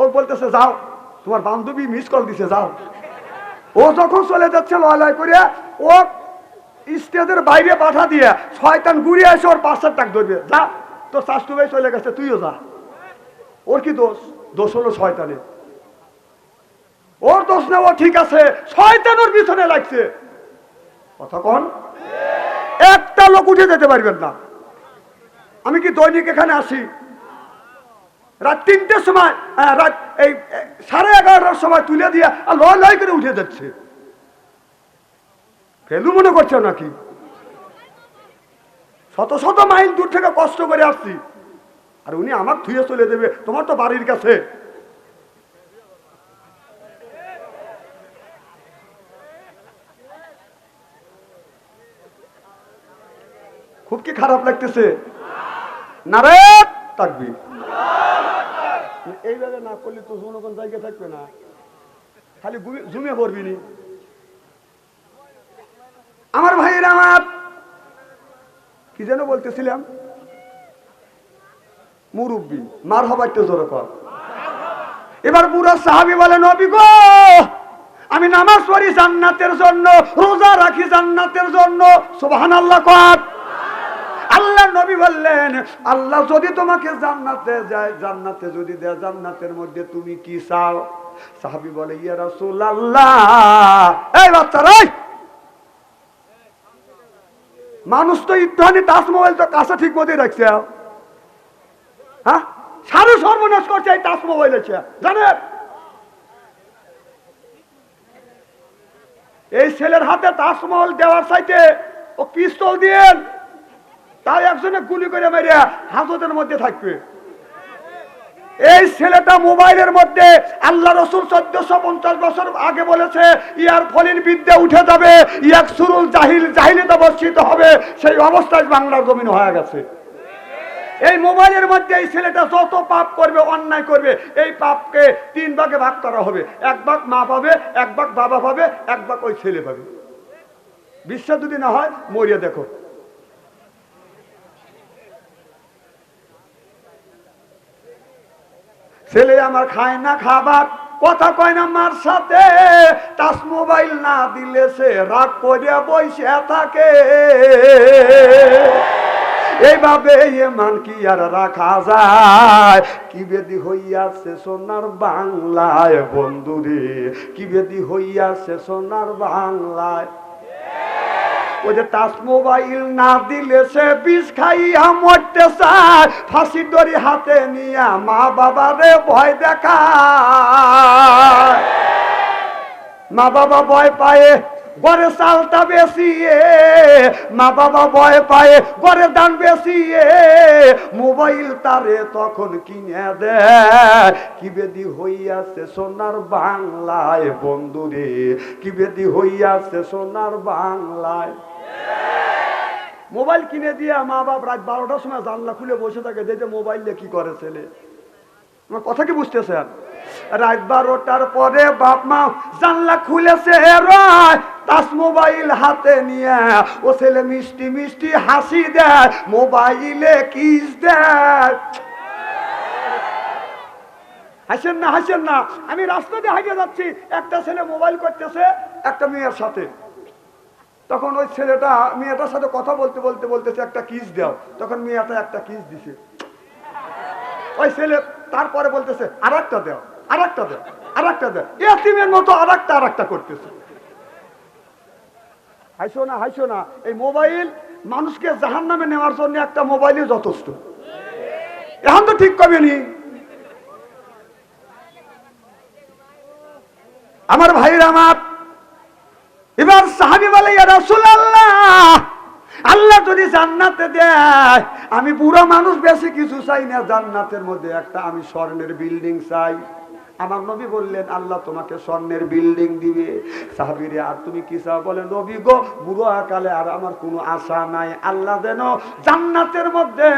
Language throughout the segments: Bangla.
ও বলতেছে, যাও। তোমার বান্ধবী মিস কল দিছে, যাও। ও যখন চলে যাচ্ছে লয় লয় করে, ও স্টেজের বাইরে পাঠা দিয়ে শয়তান ঘুরিয়ে এসে ওর পাঁচশো টাক ধরবে, যা, তোর শাস্তু ভাই চলে গেছে, তুইও যা। ওর কি দোষ? দোষ হলো শয়তানের। ওর দোষ না ও ঠিক আছে, শয়তান ওর পিছনে লাগছে। কথা কন। একটা লোক উঠে যেতে পারবেন না। আমি কি দৈনিক এখানে আসি? রাত তিনটের সময় রাত এই সাড়ে এগারোটার সময় তুলে দিয়ে আর লয় লয় করে উঠে যাচ্ছে। ফেলু মনে করছে নাকি? শত শত মাইল দূর থেকে কষ্ট করে আসছি। আর উনি আমার ধুয়ে চলে দেবে, তোমার তো বাড়ির কাছে। খুব কি খারাপ লাগতেছে? নারে থাকবি এইভাবে না করলে তো জনগণ জায়গা থাকবে না। খালি জুমে পড়বি নি। আমার ভাইয়ের আমার। কি যেন বলতেছিলাম? মুরব্বী, মার হবার তো জোর কর। এবার বুড়া সাহাবি বলে, নবী গো, আমি নামাজ পড়ি জান্নাতের জন্য, রোজা রাখি জান্নাতের জন্য। সুবহানাল্লাহ কর। নবী বললেন, আল্লাহ যদি তোমাকে জান্নাতে যায়, জান্নাতে যদি দেয়, জান্নাতের মধ্যে তুমি কি চাও? সাহাবি বলে, ইয়া রাসূলুল্লাহ। এই বাচ্চারা! মানুষ তো ইত্যাদি তাজমহল তো কাছে ঠিক মতোই রাখছে। হ্যাঁ? সারু সর্বনাশ করছে এই তাজমহল আছে জানেন? এই ছেলের হাতে তাজমহল দেওয়ার সাইতে ও পিস্তল দিয়েন। তাই একজনে গুলি করে মেরিয়া হাজতের মধ্যে থাকবে। এই ছেলেটা মোবাইলের মধ্যে আল্লাহ রসুল চোদ্দশো পঞ্চাশ বছর আগে বলেছে, ইয়ার ফলিন বিদ্যা উঠে যাবে, ইয়াক সুরুল জাহিল, জাহিলিতে বর্ষিত হবে। সেই অবস্থায় বাংলার জমিন হয়ে গেছে। এই মোবাইলের মধ্যে এই ছেলেটা যত পাপ করবে, অন্যায় করবে, এই পাপকে তিন ভাগে ভাগ করা হবে। এক ভাগ মা পাবে, এক ভাগ বাবা পাবে, এক ভাগ ওই ছেলে পাবে। বিশ্বাস যদি না হয়, মরিয়া দেখো। ছেলে আমার খায় না খাবার। কথা কয় না মার সাথে। টাচ মোবাইল না দিলে সে রাগ করে বসে থাকে। এইভাবে মান কি আর রাখা যায়? কি বেদি হইয়াছে সোনার বাংলায় বন্ধুরে? কি বেদি হইয়াছে সোনার বাংলায়? ওই যে টাচ মোবাইল না দিলে সে বিষ খাইয়া মরতে চায়। ফাঁসি হাতে নিয়া মা বাবারে ভয় দেখায়। মা বাবা ভয় পায়ে গড়ে চালটা বেশিয়ে মা বাবা ভয় পায়ে গড়ে দান বেশিয়ে মোবাইল তারে তখন কিনে দেয়। কি বেদি হইয়াছে সোনার বাংলায় বন্ধুরে, কি বেদি হইয়াছে সোনার বাংলায় মোবাইল কিনে দিয়ে মা বাপ রাত বারোটার সময় জানলা খুলে বসে থাকে দেখে মোবাইল দিয়ে কি করে ছেলে। আমার কথা কি বুঝতেছেন? রাত বারোটার পরে বাপ মা জানলা খুলেছে তাস মোবাইল হাতে নিয়ে, ও ছেলে মিষ্টি মিষ্টি হাসি দেয়, মোবাইলে কিস দেয়। হাসেন না হাসেন না, আমি রাস্তা দিয়ে হারিয়ে যাচ্ছি, একটা ছেলে মোবাইল করতেছে, একটা মেয়ের সাথে। তখন ওই ছেলেটা মেয়েটার সাথে কথা বলতে বলতে বলতেছে, একটা কিস দাও। তখন মেয়েটা একটা কিস দিছে। ওই ছেলে তারপরে বলতেছে আর একটা দেও আর একটা দেও আর একটা দেও। এতিমের মতো আর একটা আর একটা করতেছে। হাইসো না হাইসো না, এই মোবাইল মানুষকে জাহান নামে নেওয়ার জন্য একটা মোবাইলই যথেষ্ট। এখন তো ঠিক কবে নি? আমার ভাইয়ের আমার এবার সাহাবি বলে রাসূলুল্লাহ, আল্লাহ যদি জান্নাতে দেয়, আমি বুড়ো মানুষ বেশি কিছু চাই না। জান্নাতের মধ্যে একটা আমি স্বর্ণের বিল্ডিং চাই। আমার নবী বললেন, আল্লাহ তোমাকে স্বর্ণের বিল্ডিং দিবে। সাহাবিরে, আর তুমি কি চাও? বলে, নবী গো, বুড়ো আকালে আর আমার কোনো আশা নাই। আল্লাহ যেন জান্নাতের মধ্যে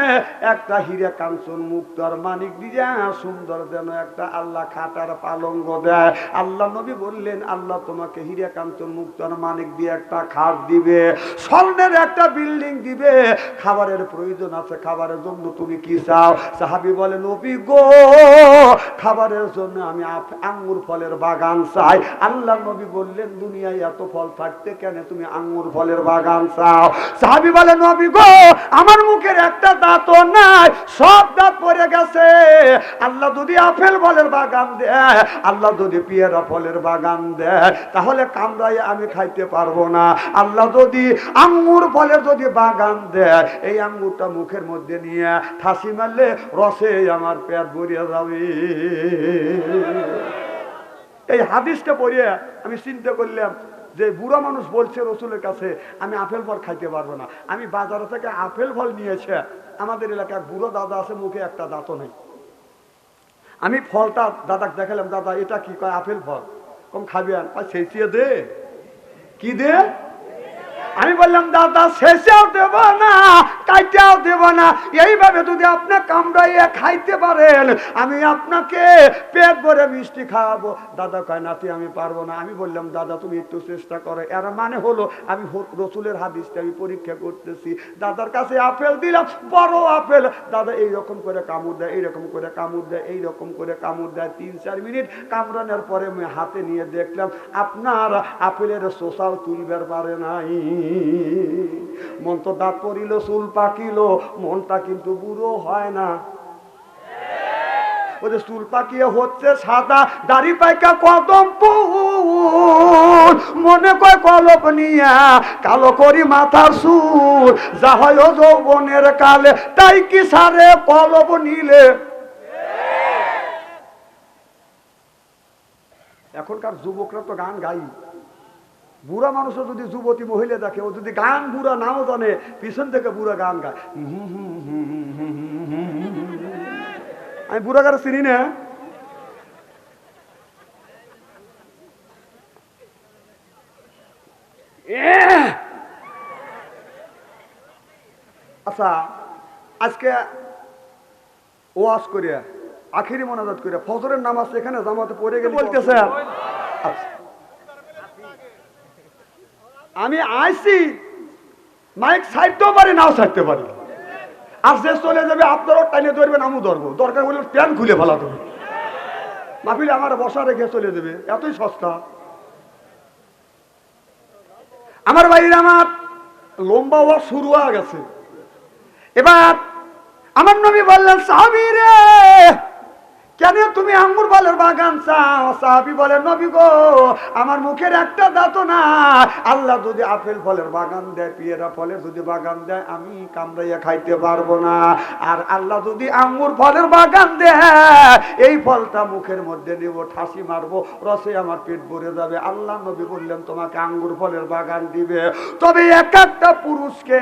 একটা হিরে কাঞ্চন মুক্তার মানিক দিয়ে সুন্দর যেন একটা আল্লাহ খাটার পালঙ্গ দেয়। আল্লাহ নবী বললেন, আল্লাহ তোমাকে হিরে কাঞ্চন মুক্তার মানিক দিয়ে একটা খাট দিবে, স্বর্ণের একটা বিল্ডিং দিবে। খাবারের প্রয়োজন আছে, খাবারের জন্য তুমি কি চাও? সাহাবি বলে, নবী গো, খাবারের জন্য আমি আঙ্গুর ফলের বাগান চাই। আল্লাহ নবী বললেন, দুনিয়ায় এত ফল থাকতে কেন তুমি আঙ্গুর ফলের বাগান চাও? সাহাবি বলে নবী গো, আমার মুখের একটা দাঁতও নাই, সব দাঁত পড়ে গেছে। আল্লাহ যদি আপেল ফলের বাগান দেয়, আল্লাহ যদি পেয়ারা ফলের বাগান দেয়, তাহলে কামড়াই আমি খাইতে পারব না। আল্লাহ যদি আঙ্গুর ফলের যদি বাগান দেয়, এই আঙ্গুরটা মুখের মধ্যে নিয়ে ঠাসি মারলে রসে আমার পেট ভরিয়ে যাবে। এই হাদিসটা পড়িয়ে আমি চিন্তা করলাম যে বুড়া মানুষ বলছে রসুলের কাছে, আমি আপেল ফল খাইতে পারব না। আমি বাজার থেকে আপেল ফল নিয়েছে। আমাদের এলাকায় বুড়ো দাদা আছে, মুখে একটা দাঁতও নেই। আমি ফলটা দাদাকে দেখালাম, দাদা, এটা কি? কয়, আপেল ফল। কম খাবেন কয়, শেষিয়ে দে। কি দে? আমি বললাম, দাদা, শেষেও দেব না। কাইটাও দেব না। এইভাবে যদি আপনি কামড়াইয়া খাইতে পারেন, আমি আপনাকে পেট ভরে মিষ্টি খাওয়াবো। দাদা কয়, নাতি, আমি পারব না। আমি বললাম, দাদা, তুমি একটু চেষ্টা করো। এর মানে হলো, আমি রসুলের হাদিসটা আমি পরীক্ষা করতেছি। দাদার কাছে আপেল দিলাম, বড় আপেল। দাদা এইরকম করে কামড় দেয়, এইরকম করে কামড় দেয়, এইরকম করে কামড় দেয়। তিন, চার মিনিট কামড়ানোর পরে আমি হাতে নিয়ে দেখলাম, আপনার আপেলের শোষাও তুলবার পারে নাই। মন তো দাঁত চুল পাকিল, মনটা কিন্তু বুড়ো হয় না। যে চুল পাকিয়ে হচ্ছে সাদা, দাড়ি পাইকা কদম মনে কয় কলপ নিয়া, কালো করি মাথার সুর যা হয় যৌবনের কালে, তাই কি সারে কলপ নিলে? এখনকার যুবকরা তো গান গাই বুড়া মানুষও যদি যুবতী মহিলা দেখে ও যদি গান বুড়া নাও জানে পিছন থেকে বুড়া গান গায়। আমি বুড়া গাড়ি চিনি না। আচ্ছা আজকে ওয়াজ করিয়া আখিরি মনাজাত করিয়া ফজরের নামাজ এখানে জামাতে পড়ে গেলে বলতেছে আচ্ছা। আমি আইসি মাইক ছাড়তেও পারি, নাও ছাড়তে পারি। আর যে চলে যাবে, আপনারও টাইনে ধরবেন আমু ধরবো। দরকার হলে প্যান খুলে ফেলা দেবে। মাফিলে আমার বসা রেখে চলে যাবে, এতই সস্তা। আমার বাড়ির আমার লম্বা হওয়া শুরু হয়ে গেছে। এবার আমার নবী বললেন, সাহাবি রে কেন তুমি আঙ্গুর ফলের বাগান চাও? সাহাবি বলেন, নবী গো, আমার মুখের একটা দাঁত না আল্লাহ যদি আপেল ফলের বাগান দেয়, পিয়েরা ফলের যদি বাগান দেয়, আমি কামড়াইয়া খাইতে পারব না। আর আল্লাহ যদি আঙ্গুর ফলের বাগান দেয়, এই ফলটা মুখের মধ্যে নেব, ঠাসি মারবো, রসে আমার পেট ভরে যাবে। আল্লাহ নবী বললেন, তোমাকে আঙ্গুর ফলের বাগান দিবে। তবে এক একটা পুরুষকে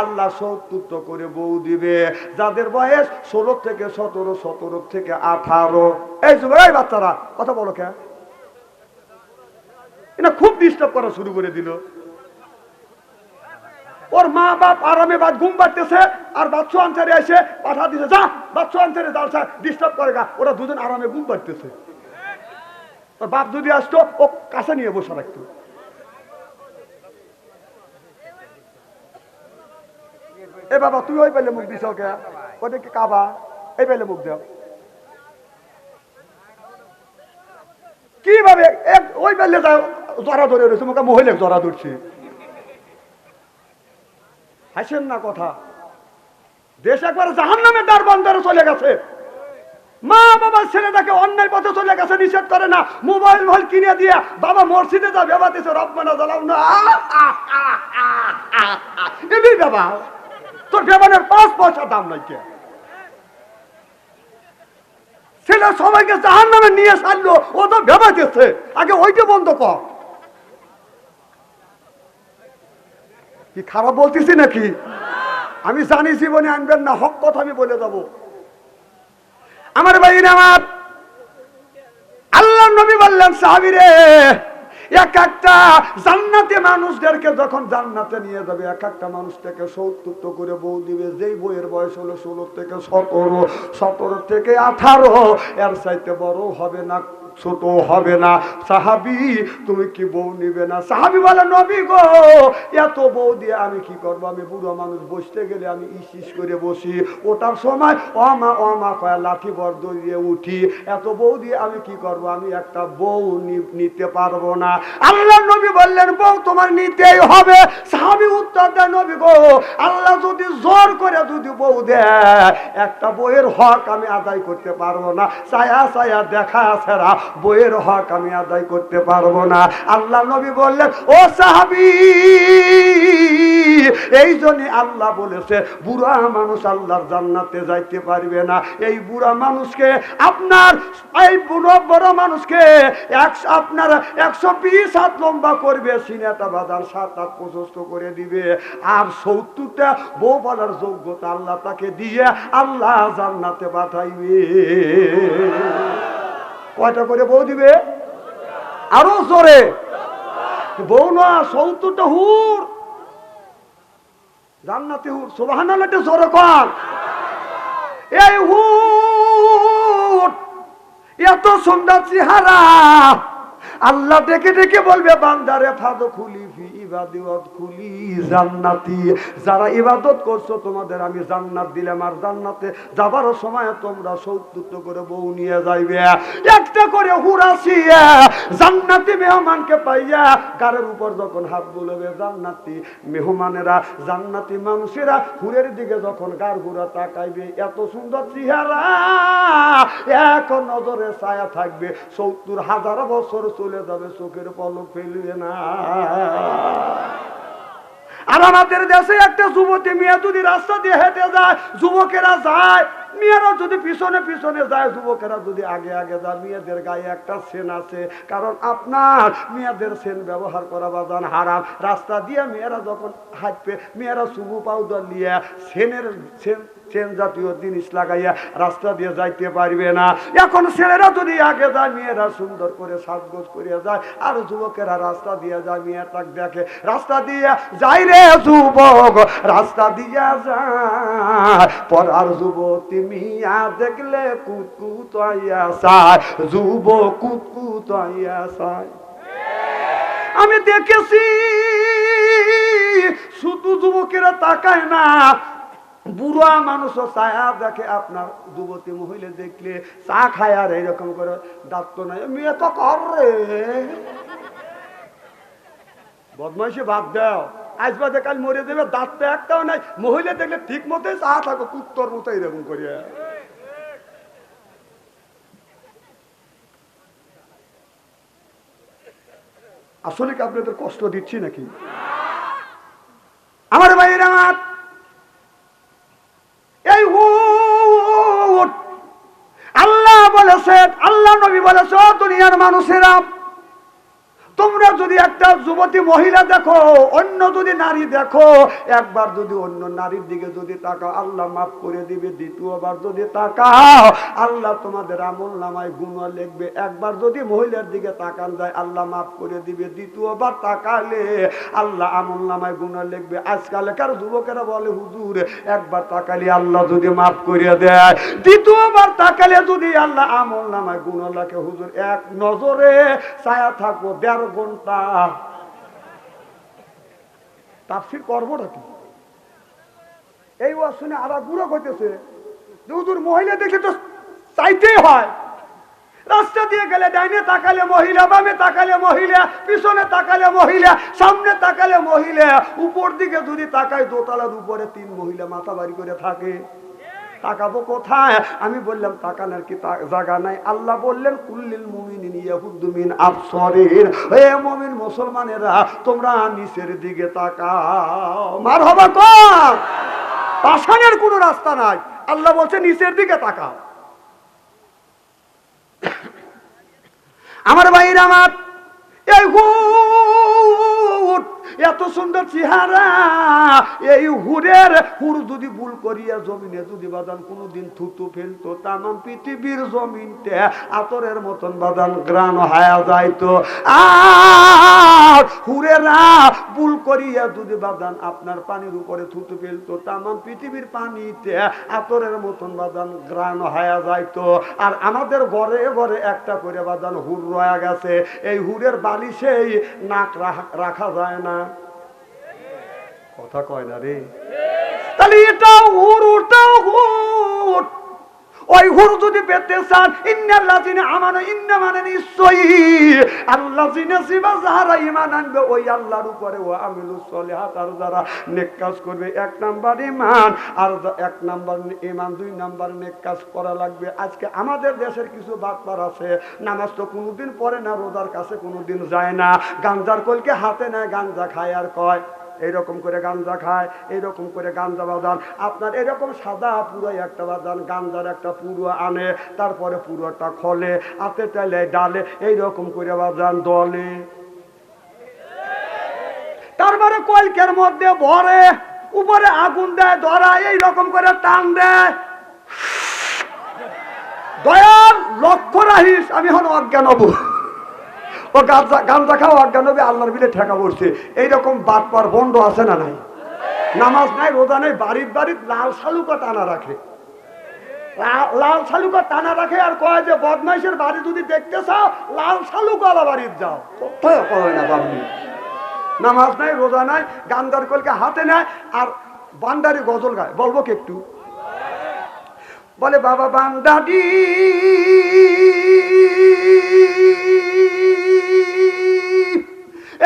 আল্লাহ সৌতুত্ব করে বউ দিবে। যাদের বয়স ষোলো থেকে সতেরো সতেরো থেকে আঠারো এই যুবক বাচ্চারা, কথা বলো কে? এটা খুব ডিস্টার্ব করা শুরু করে দিল। ওর মা বাপ আরামে বাদ ঘুম পাড়তেছে, আর বাচ্চু আনসারে এসে পাঠা দিছে। যা, বাচ্চু আনসারে দালসা ডিস্টার্ব করে গা। ওরা দুজন আরামে ঘুম পাড়তেছে। ওর বাপ যদি আসতো, ও কাছে নিয়ে বসে রাখতো। এ বাবা, তুই ওই পেলে মুখ দিছ কে? ওটা কি কাবা, এই পেলে মুখ দাও। কীভাবে ওই পেলে জরা ধরে রয়েছে, মুখে মহিলা জরা ধরছে। হাসেন না কথা। দেশ একবার জাহান নামে দ্বার বন্দরে চলে গেছে। মা বাবা ছেলেটাকে অন্যায় পথে চলে গেছে, নিষেধ করে না। মোবাইল ফোন কিনে দিয়ে বাবা মসজিদে যা বেবা দিছে, রব্বানা জ্বালাও না। এমনি বাবা, তোর বেবানের পাঁচ পয়সা দাম নাই কে? ছেলে সবাইকে জাহান নামে নিয়ে সারলো ও তো ভেবা দিচ্ছে আগে ওইটা বন্ধ কর। কি খারাপ বলতেছি নাকি? আমি জানি জীবনে আনবেন না, হক কথা আমি বলে দেবো। আমার ভাই আমার আল্লাহ নবী বললেন, সাহাবিরে এক একটা জান্নাতে মানুষদেরকে যখন জান্নাতে নিয়ে যাবে, এক একটা মানুষটাকে সত্তর করে বউ দিবে, যেই বইয়ের বয়স হলো ষোলো থেকে সতেরো সতেরো থেকে আঠারো, এর চাইতে বড় হবে না ছোট হবে না। সাহাবি, তুমি কি বউ নিবে না? সাহাবি বলে, নবী গো, এত বউ দিয়ে আমি কি করব? আমি বুড়ো মানুষ, বসতে গেলে আমি ইস করে বসি। ওটার সময় অমা অমা কয়া, লাঠি বর দিয়ে উঠি। এত বউ দিয়ে আমি কি করব? আমি একটা বউ নিতে পারব না। আল্লাহ নবী বললেন, বউ তোমার নিতেই হবে। সাহাবি উত্তর দেয়, নবী গো, আল্লাহ যদি জোর করে যদি বউ দেয়, একটা বইয়ের হক আমি আদায় করতে পারব না। ছায়া ছায়া, দেখা, ছাড়া বইয়ের হক আমি আদায় করতে পারব না। আল্লাহ নবী বললেন, ও সাহাবি, এই জন্য আল্লাহ বলেছে, বুড়া মানুষ আল্লাহর জান্নাতে যাইতে পারবে না। এই বুড়া মানুষকে আপনার, এই বুড়ো বড় মানুষকে একশো আপনার একশো বিশ হাত লম্বা করবে, সিনেটা বাজার সাত হাত প্রশস্ত করে দিবে। আর সত্তরটা বউ বলার যোগ্যতা আল্লাহ তাকে দিয়ে আল্লাহ জান্নাতে পাঠাইবে। কয়টা করে বউ দিবে? আরও জোরে। বউ না সত্তরটা হুর। জান্নাতি হুর সোবাহান জোরে কর এই হুট এত সুন্দর চেহারা। আল্লাহ ডেকে ডেকে বলবে, বান্দারে, ফাদো খুলি ফি ইবাদিওয়াত খুলি জান্নাতি। যারা ইবাদত করছ, তোমাদের আমি জান্নাত দিলাম। আর জান্নাতে যাবার সময় তোমরা করে বউ নিয়ে যাইবে। একটা করে জান্নাতি মেহমানকে পাইয়া কারের উপর যখন হাত বুলবে, জান্নাতি মেহমানেরা, জান্নাতি মানুষেরা হুরের দিকে যখন গার ঘুরা তাকাইবে, এত সুন্দর চেহারা, এক নজরে ছায়া থাকবে। সত্তর হাজার বছর চলে যাবে, চোখের পলক ফেলবে না। আর আমাদের দেশে একটা যুবতী মেয়ে যদি রাস্তা দিয়ে হেঁটে যায়, যুবকেরা যায়, মেয়েরা যদি পিছনে পিছনে যায়, যুবকেরা যদি আগে আগে যায়, মেয়েদের গায়ে একটা সেন আছে। কারণ আপনার মেয়েদের সেন ব্যবহার করা বাজান হারাম। রাস্তা দিয়ে মেয়েরা যখন হাঁটবে, মেয়েরা শুভু পাউডার নিয়ে সেনের সেন চেন জাতীয় জিনিস লাগাইয়া রাস্তা দিয়ে যাইতে পারবে না। এখন ছেলেরা যদি আগে যায়, মেয়েরা সুন্দর করে সাজগোজ করিয়া যায়, আর যুবকেরা রাস্তা দিয়ে যায় মেয়েটা দেখে, রাস্তা দিয়ে যাই রে যুবক, রাস্তা দিয়া যায়। পরার যুবতী মিয়া দেখলে কুতকুত আইয়া চায় যুবক কুতকুত আইয়া চায় আমি দেখেছি, শুধু যুবকেরা তাকায় না বুড়া মানুষও ছায়া দেখে আপনার যুবতী মহিলা দেখলে চা খায় আর এইরকম করে দাঁত তো নাই। মেয়ে তো কর রে। বদমাইশে বাদ দাও। আজ বাদে কাল মরে দেবে দাঁত তো একটাও নাই। মহিলা দেখলে ঠিক মতোই চা থাকো, কুত্তর মতো এরকম করিয়া আসলে কি আপনাদের কষ্ট দিচ্ছি নাকি? আমার ভাইয়ের আমার এই হুট আল্লাহ বলেছেন আল্লাহ নবী বলেছ দুনিয়ার মানুষেরা তোমরা যদি একটা যুবতী মহিলা দেখো, অন্য যদি নারী দেখো, একবার যদি অন্য নারীর দিকে যদি তাকাও, আল্লাহ মাফ করে দিবে, দ্বিতীয়বার যদি তাকাও, আল্লাহ তোমাদের আমল নামায় গুণ লিখবে। একবার যদি মহিলার দিকে তাকান যায়, আল্লাহ মাফ করে দিবে, দ্বিতীয়বার তাকালে আল্লাহ আমল নামায় গুণ লিখবে। আজকালকার যুবকেরা বলে, হুজুর, একবার তাকালে আল্লাহ যদি মাফ করে দেয়, দ্বিতীয়বার তাকালে যদি আল্লাহ আমল নামায় গুণ লাগে হুজুর, এক নজরে ছায়া থাকব, দেড় ঘণ্টা। তাফসির কি এই শুনে হুজুর, মহিলা দেখে তো চাইতেই হয়। রাস্তা দিয়ে গেলে ডাইনে তাকালে মহিলা, বামে তাকালে মহিলা, পিছনে তাকালে মহিলা, সামনে তাকালে মহিলা। উপর দিকে যদি তাকায় দোতলার উপরে তিন মহিলা মাথা বাড়ি করে থাকে। তাকাবো কোথায়? আমি বললাম, তাকানোর কি জায়গা নাই। আল্লাহ বললেন, কুল্লিল মুমিনিন ইয়াহুদ্দুমিন আবসরিন। হে মুমিন মুসলমানেরা, তোমরা নিচের দিকে তাকাও। মার হবা কম পাশানের কোনো রাস্তা নাই। আল্লাহ বলছে, নিচের দিকে তাকাও। আমার ভাইরা আমার, এই এত সুন্দর চেহারা। এই হুরের হুর যদি ভুল করিয়া জমিনে যদি বাদান, কোনোদিন থুতু ফেলতো তামাম পৃথিবীর জমিনতে। আতরের মতন বাদান গ্রান হায়া যাইতো। আর হুরেরা ভুল করিয়া যদি বাদান, আপনার পানির উপরে থুতু ফেলতো তামাম পৃথিবীর পানিতে, আতরের মতন বাদান গ্রান হায়া যাইতো। আর আমাদের ঘরে ঘরে একটা করে বাদান হুর রয়া গেছে। এই হুরের বালিশেই নাক রাখা যায় না। কথা কয় না রে। তাহলে এটাও হুর ওটাও হুর। ওই হুর যদি পেতে চান ইন্নার লাজিনে আমানো মানে নিশ্চয়ই আল্লাহ জিনে সিবা যাহারা ইমান আনবে, ওই আল্লাহর উপরে ও আর যারা নেক কাজ করবে, এক নাম্বার ইমান আর এক নাম্বার ইমান দুই নাম্বার নেক কাজ করা লাগবে। আজকে আমাদের দেশের কিছু বাতবার আছে, নামাজ তো কোনোদিন পড়ে না, রোজার কাছে কোনোদিন যায় না। গাঞ্জার কলকে হাতে নেয়, গাঞ্জা খায় আর কয়। এইরকম করে গাঞ্জা খায় এইরকম করে গাঞ্জা বাজান। আপনার এরকম সাদা পুরো একটা বাজান, গাঞ্জার একটা পুরো আনে, তারপরে পুরোটা খলে, হাতে তেলে ডালে, এইরকম করে বাজান দলে। তারপরে কলকের মধ্যে ভরে, উপরে আগুন দেয় ধরা এইরকম করে টান দেয়। দয়াল লক্ষ্য রাহিস, আমি হন অজ্ঞান হব ও গাঞ্জা গাঞ্জা খাওয়া অজ্ঞান হবে আল্লাহর বিলে ঠেকা পড়ছে? এইরকম বাটপার বন্ধ আছে না নাই? নামাজ নাই, রোজা নাই, বাড়ির বাড়ির লাল শালুকা টানা রাখে। লাল শালুকা টানা রাখে আর কয় যে, বদমাইশের বাড়ি যদি দেখতে চাও, লাল শালুকালা বাড়ির যাও। কোথায় কয় না বাবু? নামাজ নাই, রোজা নাই গান্দার কলকে হাতে নেয়, আর বান্দারি গজল গায়। বলব কি একটু? বলে, বাবা বান্দাডি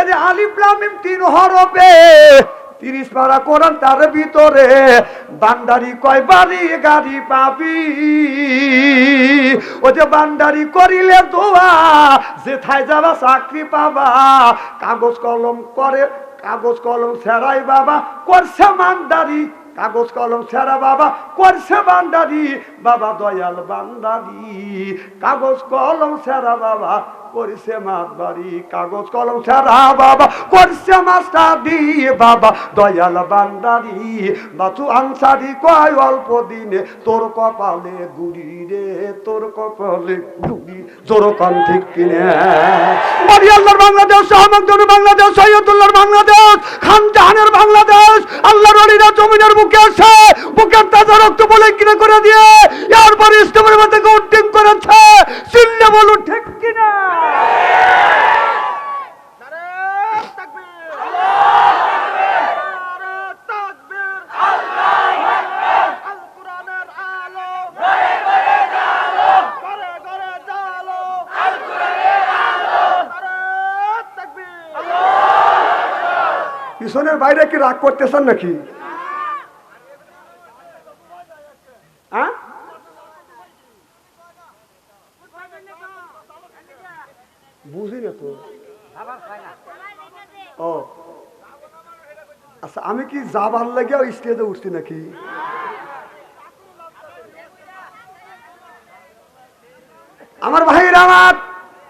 এদের আলিফলামিম তিন হরবে তিরিশ পারা কোরআন তার ভিতরে। বান্দারি কয়, বাড়ি গাড়ি পাবি। ও যে বান্দারি করিলে দোয়া, যেথায় যাবা চাকরি পাবা। কাগজ কলম করে, কাগজ কলম সেরাই বাবা, করছে মানদারি। কাগজ কলম সেরা বাবা করছে বান্দারি বাবা দয়াল বান্দারি। কাগজ কলম ছাড়া বাবা করছে মাতবাড়ি কাগজ, কলম সেরা বাবা, করছে মাস্টারি বাবা, দয়াল বান্দারি বাচু আনসারি কয় অল্প দিনে, তোর কপালে গুড়ি রে, তোর কপালে গুড়ি জোর কান ঠিক কিনে। বাংলাদেশ সহমকদুর বাংলাদেশ সৈয়দুল্লাহর বাংলাদেশ, খান জাহানের বাংলাদেশ, আল্লাহর অলিরা জমিনের বুকে আছে বুকের তাজা রক্ত বলে কিনে করে দিয়ে, এরপর মধ্যে করেছে চিল্লে বলুন ঠিক কিনা। পিছনের বাইরে কি রাগ করতেছেন নাকি হ্যাঁ বুঝি না তো ও আচ্ছা আমি কি যাবার লাগে স্টেজে উঠছি নাকি?